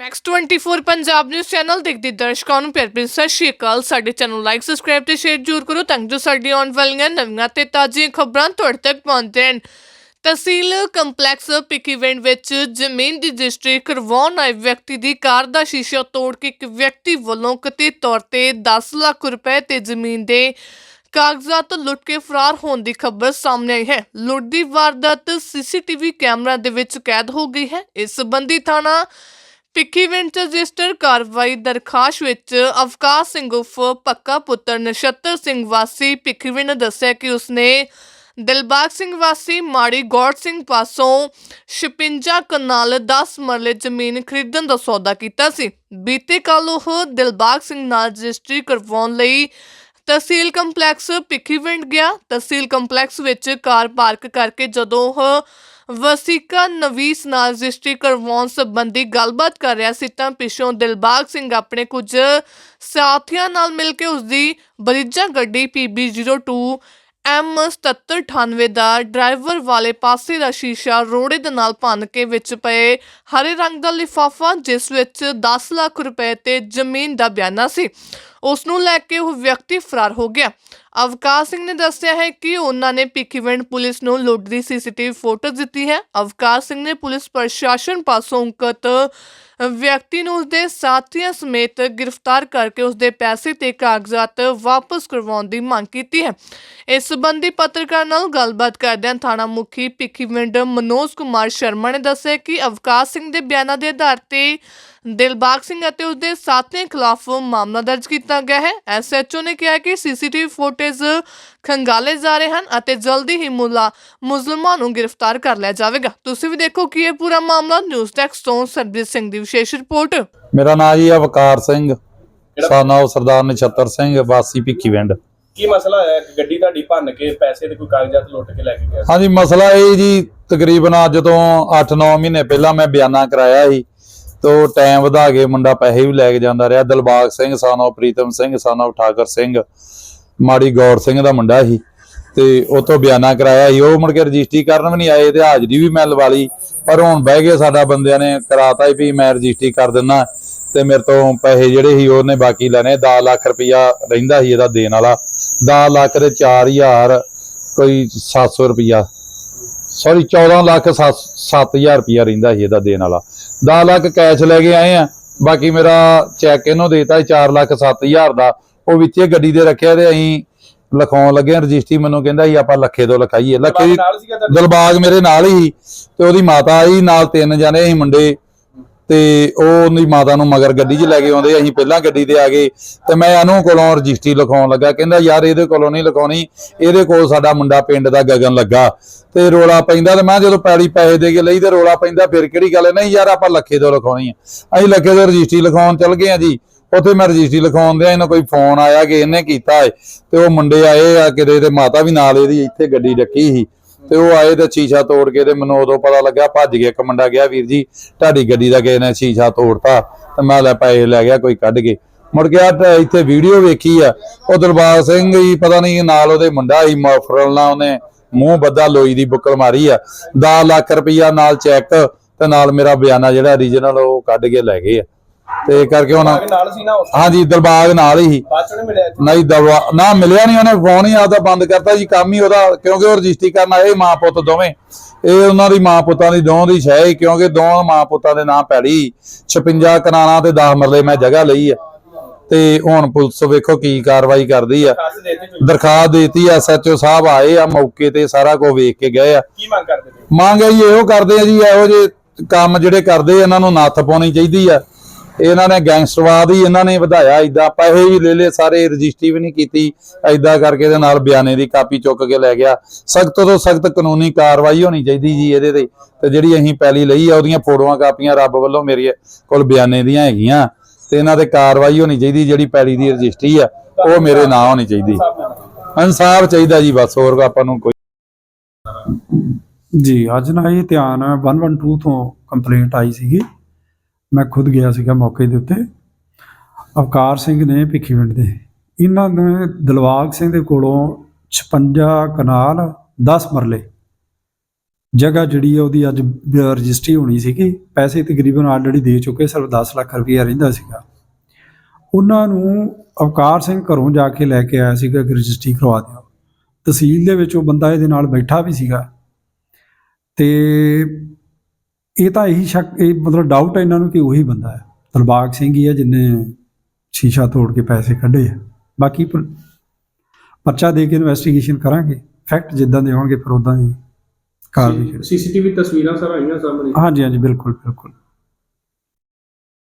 Max 24 Punjab news channel ਦੇਖਦੇ ਦਰਸ਼ਕਾਂ ਨੂੰ। ਪਿਆਰ ਭਰੀ ਸਤਿ ਸ਼੍ਰੀ ਅਕਾਲ। ਸਾਡੇ ਚੈਨਲ ਲਾਈਕ ਸਬਸਕ੍ਰਾਈਬ ਤੇ ਸ਼ੇਅਰ ਜ਼ਰੂਰ ਕਰੋ ਤਾਂ ਜੋ ਸਾਡੀ ਆਉਣ ਵਾਲੀਆਂ ਨਵੀਆਂ ਤੇ ਤਾਜ਼ੀਆਂ ਖਬਰਾਂ ਤੁਹਾਡੇ ਤੱਕ ਪਹੁੰਚ ਜਾਣ ਤਹਿਸੀਲ ਕੰਪਲੈਕਸ ਪਿਕੀਵੈਂਟ ਵਿੱਚ ਜ਼ਮੀਨ ਦੀ ਰਜਿਸਟਰੀ ਕਰਵਾਉਣ ਆਏ ਵਿਅਕਤੀ ਦੀ ਕਾਰ ਦਾ ਸ਼ੀਸ਼ਾ ਤੋੜ ਕੇ ਇੱਕ ਵਿਅਕਤੀ ਵੱਲੋਂ ਕਥਿਤ ਤੌਰ ਤੇ 10 ਲੱਖ ਰੁਪਏ ਤੇ ਜ਼ਮੀਨ ਦੇ ਕਾਗਜ਼ਾਤ ਲੁੱਟ ਕੇ ਫਰਾਰ ਹੋਣ ਦੀ ਖਬਰ ਸਾਹਮਣੇ ਆਈ ਹੈ। ਲੁੱਟ ਦੀ ਵਾਰਦਾਤ ਸੀਸੀਟੀਵੀ ਕੈਮਰਾ ਦੇ ਵਿੱਚ ਕੈਦ ਹੋ ਗਈ ਹੈ। ਇਸ ਸੰਬੰਧੀ ਥਾਣਾ ਪਿੱਕੀਵਿੰਟ ਰਜਿਸਟਰ ਕਾਰਵਾਈ ਦਰਖਾਸਤ ਵਿੱਚ ਅਵਕਾਸ਼ ਸਿੰਘ ਉਫ ਪੱਕਾ ਪੁੱਤਰ ਨਛੱਤਰ ਸਿੰਘ ਵਾਸੀ ਭਿੱਖੀਵਿੰਡ ਨੇ ਦੱਸਿਆ ਕਿ ਉਸਨੇ ਦਿਲਬਾਗ ਸਿੰਘ ਵਾਸੀ, ਮਾੜੀ ਗੌੜ ਸਿੰਘ ਪਾਸੋਂ 56 ਕਨਾਲ 10 ਮਰਲੇ ਜ਼ਮੀਨ ਖਰੀਦਣ ਦਾ ਸੌਦਾ ਕੀਤਾ ਸੀ। ਬੀਤੇ ਕੱਲ ਉਹ ਦਿਲਬਾਗ ਸਿੰਘ ਨਾਲ ਰਜਿਸਟਰੀ ਕਰਵਾਉਣ ਲਈ ਤਹਿਸੀਲ ਕੰਪਲੈਕਸ ਭਿੱਖੀਵਿੰਡ ਗਿਆ। ਤਹਿਸੀਲ ਕੰਪਲੈਕਸ ਵਿੱਚ ਕਾਰ ਪਾਰਕ ਕਰਕੇ ਜਦੋਂ ਉਹ ਵਸੀਕਾ ਨਵੀਸ ਨਾਲ ਰਜਿਸਟਰੀ ਕਰਵਾਉਣ ਸੰਬੰਧੀ ਗੱਲਬਾਤ ਕਰ ਰਿਹਾ ਸੀ ਤਾਂ ਪਿੱਛੋਂ ਦਿਲਬਾਗ ਸਿੰਘ ਆਪਣੇ ਕੁਝ ਸਾਥੀਆਂ ਨਾਲ ਮਿਲ ਕੇ ਉਸ ਦੀ ਬਰੀਜਾ ਗੱਡੀ PB02 ਐਮ 7798 ਦਾ ਡਰਾਈਵਰ ਵਾਲੇ ਪਾਸੇ ਦਾ ਸ਼ੀਸ਼ਾ ਰੋੜੇ ਦੇ ਨਾਲ ਭੰਨ ਕੇ ਵਿੱਚ ਪਏ ਹਰੇ ਰੰਗ ਦਾ ਲਿਫਾਫਾ, ਜਿਸ ਵਿੱਚ 10 ਲੱਖ ਰੁਪਏ ਤੇ ਜ਼ਮੀਨ ਦਾ ਬਿਆਨਾ ਸੀ। ਉਸ ਨੂੰ ਲੈ ਕੇ ਉਹ ਵਿਅਕਤੀ ਫਰਾਰ ਹੋ ਗਿਆ। ਅਵਕਾਸ਼ ਸਿੰਘ ਨੇ ਦੱਸਿਆ ਹੈ ਕਿ ਉਹਨਾਂ ਨੇ ਪਿੱਕੀਵਿੰਡ ਪੁਲਿਸ ਨੂੰ ਲੁੱਟ ਸੀਸੀਟੀਵੀ ਫੋਟੋ ਦਿੱਤੀ ਹੈ। ਅਵਕਾਸ਼ ਸਿੰਘ ਨੇ ਪੁਲਿਸ ਪ੍ਰਸ਼ਾਸਨ ਪਾਸੋਂ ਉਕਤ ਵਿਅਕਤੀ ਨੂੰ ਉਸਦੇ ਸਾਥੀਆਂ ਸਮੇਤ ਗ੍ਰਿਫਤਾਰ ਕਰਕੇ ਉਸਦੇ ਪੈਸੇ ਤੇ ਕਾਗਜ਼ਾਤ ਵਾਪਸ ਕਰਵਾਉਣ ਦੀ ਮੰਗ ਕੀਤੀ ਹੈ। ਇਸ ਸੰਬੰਧੀ ਪੱਤਰਕਾਰ ਨਾਲ ਗੱਲਬਾਤ ਕਰਦਿਆਂ ਥਾਣਾ ਮੁਖੀ ਪਿੱਕੀਵਿੰਡ ਮਨੋਜ ਕੁਮਾਰ ਸ਼ਰਮਾ ਨੇ ਦੱਸਿਆ ਕਿ ਅਵਕਾਸ਼ ਸਿੰਘ ਦੇ ਬਿਆਨਾਂ ਦੇ ਆਧਾਰ ਤੇ ਦਿਲਬਾਗ ਸਿੰਘ ਅਤੇ ਉਸਦੇ ਸਾਥੀਆਂ ਖਿਲਾਫ ਮਾਮਲਾ ਦਰਜ ਕੀਤਾ ਗਿਆ ਹੈ। ਐਸਐਚਓ ਨੇ ਕਿਹਾ ਕਿ ਸੀਸੀਟੀਵੀ ਫੁਟੇਜ ਖੰਗਾਲੇ ਜਾ ਰਹੇ ਹਨ ਅਤੇ ਜਲਦੀ ਹੀ ਮੁਲਾ ਮੁਜ਼ਲਮਾਂ ਨੂੰ ਗ੍ਰਿਫਤਾਰ ਕਰ ਲਿਆ ਜਾਵੇਗਾ। ਤੁਸੀਂ ਵੀ ਦੇਖੋ ਕਿ ਇਹ ਪੂਰਾ ਮਾਮਲਾ ਨਿਊਜ਼ ਟੈਕਸ ਤੋਂ ਸਰਬਜੀਤ ਸਿੰਘ ਦੀ ਵਿਸ਼ੇਸ਼ ਰਿਪੋਰਟ। ਮੇਰਾ ਨਾਮ ਜੀ ਅਵਕਾਰ ਸਿੰਘ। ਸਾਨਾਓ ਸਰਦਾਰ ਨਛੱਤਰ ਸਿੰਘ ਵਾਸੀ ਭਿੱਖੀਵਿੰਡ ਕੀ ਮਸਲਾ ਕਿ ਗੱਡੀ ਤੁਹਾਡੀ ਭੰਨ ਕੇ ਪੈਸੇ ਤੇ ਕੋਈ ਕਾਗਜ਼ਾਤ ਲੁੱਟ ਕੇ ਲੈ ਕੇ ਗਿਆ? ਹਾਂਜੀ ਮਸਲਾ ਇਹ ਜੀ ਤਕਰੀਬਨ ਅੱਜ ਤੋਂ 8-9 ਮਹੀਨੇ ਪਹਿਲਾਂ ਮੈਂ ਬਿਆਨਾ ਕਰਾਇਆ ਸੀ। ਤੋਂ ਟਾਈਮ ਵਧਾ ਕੇ ਮੁੰਡਾ ਪੈਸੇ ਵੀ ਲੈ ਕੇ ਜਾਂਦਾ ਰਿਹਾ। ਦਿਲਬਾਗ ਸਿੰਘ ਸਾਨਾਓ ਪ੍ਰੀਤਮ ਸਿੰਘ ਸਾਨਾਓ ਠਾਕਰ ਸਿੰਘ, ਮਾੜੀ ਗੌਰ ਸਿੰਘ ਦਾ ਮੁੰਡਾ ਸੀ ਤੇ ਉਹ ਤੋਂ ਬਿਆਨਾ ਕਰਾਇਆ ਸੀ। ਉਹ ਮੁੜ ਕੇ ਰਜਿਸਟਰੀ ਕਰਨ ਵੀ ਨਹੀਂ ਆਏ, ਤੇ ਹਾਜ਼ਰੀ ਵੀ ਮੈਂ ਲਵਾ ਲਈ। ਪਰ ਹੁਣ ਬਹਿ ਗਿਆ ਸਾਡਾ ਬੰਦਿਆਂ ਨੇ ਕਰਾਤਾ ਵੀ ਮੈਂ ਰਜਿਸਟਰੀ ਕਰ ਦਿੰਦਾ ਤੇ ਮੇਰੇ ਤੋਂ ਪੈਸੇ ਜਿਹੜੇ ਸੀ ਉਹਨੇ ਬਾਕੀ ਲੈਣੇ। 10 ਲੱਖ ਰੁਪਇਆ ਰਹਿੰਦਾ ਸੀ ਇਹਦਾ ਦੇਣ ਵਾਲਾ। 10 ਲੱਖ ਦੇ 4000 ਕੋਈ 700 ਰੁਪਇਆ। ਸੌਰੀ 14 ਲੱਖ 7000 ਰੁਪਇਆ ਰਹਿੰਦਾ ਸੀ ਇਹਦਾ ਦੇਣ ਵਾਲਾ। 10 ਲੱਖ ਕੈਸ਼ ਲੈ ਕੇ ਆਏ ਆ। ਬਾਕੀ ਮੇਰਾ ਚੈੱਕ ਇਹਨੂੰ ਦੇਤਾ 4 ਲੱਖ 7000 ਦਾ। ਉਹ ਵਿੱਚੇ ਗੱਡੀ ਦੇ ਰੱਖਿਆ ਤੇ ਅਸੀਂ ਲਿਖਾਉਣ ਲੱਗੇ ਰਜਿਸਟਰੀ ਮੈਨੂੰ ਕਹਿੰਦਾ ਸੀ ਆਪਾਂ ਲੱਖੇ ਤੋਂ ਲਿਖਾਈਏ। ਲੱਖੇ ਦਿਲਬਾਗ ਮੇਰੇ ਨਾਲ ਹੀ ਤੇ ਉਹਦੀ ਮਾਤਾ ਆਈ ਨਾਲ ਤਿੰਨ ਜਣੇ ਸੀ ਮੁੰਡੇ। ਤੇ ਉਹ ਉਹਦੀ ਮਾਤਾ ਨੂੰ ਮਗਰ ਗੱਡੀ 'ਚ ਲੈ ਕੇ ਆਉਂਦੇ, ਅਸੀਂ ਪਹਿਲਾਂ ਗੱਡੀ ਤੇ ਆ ਗਏ ਤੇ ਮੈਂ ਇਹਨੂੰ ਕੋਲੋਂ ਰਜਿਸਟਰੀ ਲਿਖਾਉਣ ਲੱਗਾ, ਕਹਿੰਦਾ ਯਾਰ ਇਹਦੇ ਕੋਲੋਂ ਨਹੀਂ ਲਿਖਾਉਣੀ, ਇਹਦੇ ਕੋਲ ਸਾਡਾ ਮੁੰਡਾ ਪਿੰਡ ਦਾ ਗਗਨ ਲੱਗਾ ਤੇ ਰੋਲਾ ਪੈਂਦਾ ਤੇ ਮੈਂ ਜਦੋਂ ਪੈਲੀ ਪੈਸੇ ਦੇ ਕੇ ਲਈ ਤੇ ਰੋਲਾ ਪੈਂਦਾ, ਫਿਰ ਕਿਹੜੀ ਗੱਲ ਹੈ? ਨਹੀਂ ਯਾਰ ਆਪਾਂ ਲੱਖੇ ਤੋਂ ਲਿਖਾਉਣੀ ਆ ਅਸੀਂ ਲੱਖੇ ਤੋਂ ਰਜਿਸਟਰੀ ਲਿਖਾਉਣ ਚੱਲ ਗਏ ਆ ਜੀ, ਉੱਥੇ ਮੈਂ ਰਜਿਸਟਰੀ ਲਿਖਾਉਣ ਦੇ ਇਹਨਾਂ ਕੋਈ ਫੋਨ ਆਇਆ ਕਿ ਇਹਨੇ ਕੀਤਾ ਹੈ ਤੇ ਉਹ ਮੁੰਡੇ ਆਏ ਆ ਕਿਤੇ ਤੇ ਮਾਤਾ ਵੀ ਨਾਲ ਇਹਦੀ ਇੱਥੇ ਗੱਡੀ ਰੱਖੀ ਸੀ ਤੇ ਉਹ ਆਏ ਤੇ ਸ਼ੀਸ਼ਾ ਤੋੜ ਕੇ ਤੇ ਮੈਨੂੰ ਉਦੋਂ ਪਤਾ ਲੱਗਾ ਭੱਜ ਗਿਆ ਇੱਕ ਮੁੰਡਾ ਗਿਆ ਵੀਰ ਜੀ, ਤੁਹਾਡੀ ਗੱਡੀ ਦਾ ਕਿਸੇ ਨੇ ਸ਼ੀਸ਼ਾ ਤੋੜਤਾ ਤੇ ਮੈਂ ਲੈ ਪੈਸੇ ਲੈ ਗਿਆ ਕੋਈ ਕੱਢ ਕੇ। ਮੁੜ ਕੇ ਤੇ ਇੱਥੇ ਵੀਡੀਓ ਵੇਖੀ ਆ, ਉਹ ਦਰਬਾਰ ਸਿੰਘ ਹੀ ਪਤਾ ਨਹੀਂ ਨਾਲ ਉਹਦੇ ਮੁੰਡਾ ਹੀ ਮਫਰਲ ਨਾਲ ਉਹਨੇ, ਮੂੰਹ ਬੱਦਾ ਲੋਈ ਦੀ ਬੁੱਕਲ ਮਾਰੀ ਆ। 10 ਲੱਖ ਰੁਪਈਆ ਨਾਲ ਚੈੱਕ ਤੇ ਨਾਲ ਮੇਰਾ ਬਿਆਨਾ ਜਿਹੜਾ ਰੀਜਨਲ ਉਹ ਕੱਢ ਕੇ ਲੈ ਗਏ ਆ। ਤੇ ਕਰਕੇ ਬਾਗ ਨਾਲ ਸੀ ਨਾ ਹਾਂਜੀ ਦਰਬਾਗ ਨਾਲ ਹੀ। ਬਾਅਦ ਚੋਂ ਨੀ ਮਿਲਿਆ ਇੱਥੇ? ਨਹੀਂ ਦਵਾ ਨਾ ਮਿਲਿਆ ਨਹੀਂ ਉਹਨੇ ਫੋਨ ਹੀ ਆਦਾ ਬੰਦ ਕਰਤਾ ਜੀ ਕੰਮ ਹੀ ਉਹਦਾ ਕਿਉਂਕਿ ਉਹ ਰਜਿਸਟਰੀ ਕਰਨ ਆਏ ਮਾਂ ਪੁੱਤ ਦੋਵੇਂ। ਇਹ ਉਹਨਾਂ ਦੀ ਮਾਂ ਪੁੱਤਾਂ ਦੀ ਦੋਵਾਂ ਦੀ ਸ਼ੈ ਹੀ ਕਿਉਂਕਿ ਦੋਵਾਂ ਮਾਂ ਪੁੱਤਾਂ ਦੇ ਨਾਂ ਪੈੜੀ। 56 ਕਨਾਲਾਂ ਤੇ 10 ਮਰਲੇ ਮੈਂ ਜਗ੍ਹਾ ਲਈ ਆ। ਤੇ ਹੁਣ ਪੁਲਿਸ ਵੇਖੋ ਕੀ ਕਾਰਵਾਈ ਕਰਦੀ ਆ। ਦਿੱਤੀ ਦਰਖਾਸਤ ਦੇਤੀ ਐਸਐਚਓ ਸਾਹਿਬ ਆਏ ਆ ਮੌਕੇ ਤੇ ਸਾਰਾ ਕੁਝ ਵੇਖ ਕੇ ਗਏ ਆ। ਕੀ ਮੰਗ ਕਰਦੇ ਮੰਗ ਇਹੋ ਕਰਦੇ ਆ ਜੀ ਇਹੋ ਜੇ ਕੰਮ ਜਿਹੜੇ ਕਰਦੇ ਇਹਨਾਂ ਨੂੰ ਨੱਥ ਪਾਉਣੀ ਚਾਹੀਦੀ ਆ। ਇਹਨਾਂ ਨੇ ਗੈਂਗਸਟਰਵਾਦ ਹੀ ਇਹਨਾਂ ਨੇ ਵਧਾਇਆ ਇਦਾਂ ਪੈਸੇ ਵੀ ਲੈ ਲਏ, ਸਾਰੇ ਰਜਿਸਟਰੀ ਵੀ ਨਹੀਂ ਕੀਤੀ ਐਦਾਂ ਕਰਕੇ ਦੇ ਨਾਲ ਬਿਆਨੇ ਦੀ ਕਾਪੀ ਚੁੱਕ ਕੇ ਲੈ ਗਿਆ। ਸਖਤ ਤੋਂ ਸਖਤ ਕਾਨੂੰਨੀ ਕਾਰਵਾਈ ਹੋਣੀ ਚਾਹੀਦੀ ਜੀ ਇਹਦੇ ਤੇ ਤੇ ਜਿਹੜੀ ਅਸੀਂ ਪਹਿਲੀ ਲਈ ਆ, ਉਹਦੀਆਂ ਫੋਟੋਆਂ ਕਾਪੀਆਂ ਰੱਬ ਵੱਲੋਂ ਮੇਰੇ ਕੋਲ ਬਿਆਨੇ ਦੀਆਂ ਹੈਗੀਆਂ, ਤੇ ਇਹਨਾਂ ਤੇ ਕਾਰਵਾਈ ਹੋਣੀ ਚਾਹੀਦੀ, ਜਿਹੜੀ ਪੈਲੀ ਦੀ ਰਜਿਸਟਰੀ ਆ, ਉਹ ਮੇਰੇ ਨਾਂ ਹੋਣੀ ਚਾਹੀਦੀ। ਇਨਸਾਫ ਚਾਹੀਦਾ ਜੀ, ਬਸ, ਹੋਰ ਆਪਾਂ ਨੂੰ ਕੋਈ ਜੀ, ਅੱਜ ਨਾ ਇਹ ਧਿਆਨ 112 ਤੋਂ ਕੰਪਲੇਂਟ ਆਈ ਸੀਗੀ। ਮੈਂ ਖੁਦ ਗਿਆ ਸੀਗਾ ਮੌਕੇ ਦੇ ਉੱਤੇ। ਅਵਕਾਰ ਸਿੰਘ ਨੇ ਭਿੱਖੀਵਿੰਡ ਦੇ। ਇਹਨਾਂ ਨੇ ਦਿਲਵਾਗ ਸਿੰਘ ਦੇ ਕੋਲੋਂ 56 ਕਨਾਲ 10 ਮਰਲੇ। ਜਗ੍ਹਾ ਜਿਹੜੀ ਹੈ ਉਹਦੀ ਅੱਜ ਰਜਿਸਟਰੀ ਹੋਣੀ ਸੀਗੀ। ਪੈਸੇ ਤਕਰੀਬਨ ਆਲਰੇਡੀ ਦੇ ਚੁੱਕੇ, ਸਿਰਫ 10 ਲੱਖ ਰੁਪਈਆ ਰਹਿੰਦਾ ਸੀਗਾ। ਉਹਨਾਂ ਨੂੰ ਅਵਕਾਰ ਸਿੰਘ ਘਰੋਂ ਜਾ ਕੇ ਲੈ ਕੇ ਆਇਆ ਸੀਗਾ ਕਿ ਰਜਿਸਟਰੀ ਕਰਵਾ ਦਿਓ। ਤਹਿਸੀਲ ਦੇ ਵਿੱਚ ਉਹ ਬੰਦਾ ਇਹਦੇ ਨਾਲ ਬੈਠਾ ਵੀ ਸੀਗਾ। ਤੇ ਇਹ ਤਾਂ ਇਹੀ ਸ਼ੱਕ ਇਹ ਮਤਲਬ ਡਾਊਟ ਹੈ ਇਹਨਾਂ ਨੂੰ ਕਿ ਉਹੀ ਬੰਦਾ ਹੈ। ਦਿਲਬਾਗ ਸਿੰਘ ਹੀ ਹੈ ਜਿਨੇ ਸ਼ੀਸ਼ਾ ਤੋੜ ਕੇ ਪੈਸੇ ਕੱਢੇ ਆ। ਬਾਕੀ ਪਰ- ਪਰਚਾ ਦੇ ਕੇ ਇਨਵੈਸਟੀਗੇਸ਼ਨ ਕਰਾਂਗੇ। ਫੈਕਟ ਜਿੱਦਾਂ ਦੇ ਹੋਣਗੇ ਫਿਰ ਉਦਾਂ ਦੀ ਕਾਰਵਾਈ ਸੀਸੀਟੀਵੀ ਤਸਵੀਰਾਂ ਸਰ ਆਈਆਂ ਸਾਹਮਣੇ। ਹਾਂਜੀ ਹਾਂਜੀ ਬਿਲਕੁਲ ਬਿਲਕੁਲ।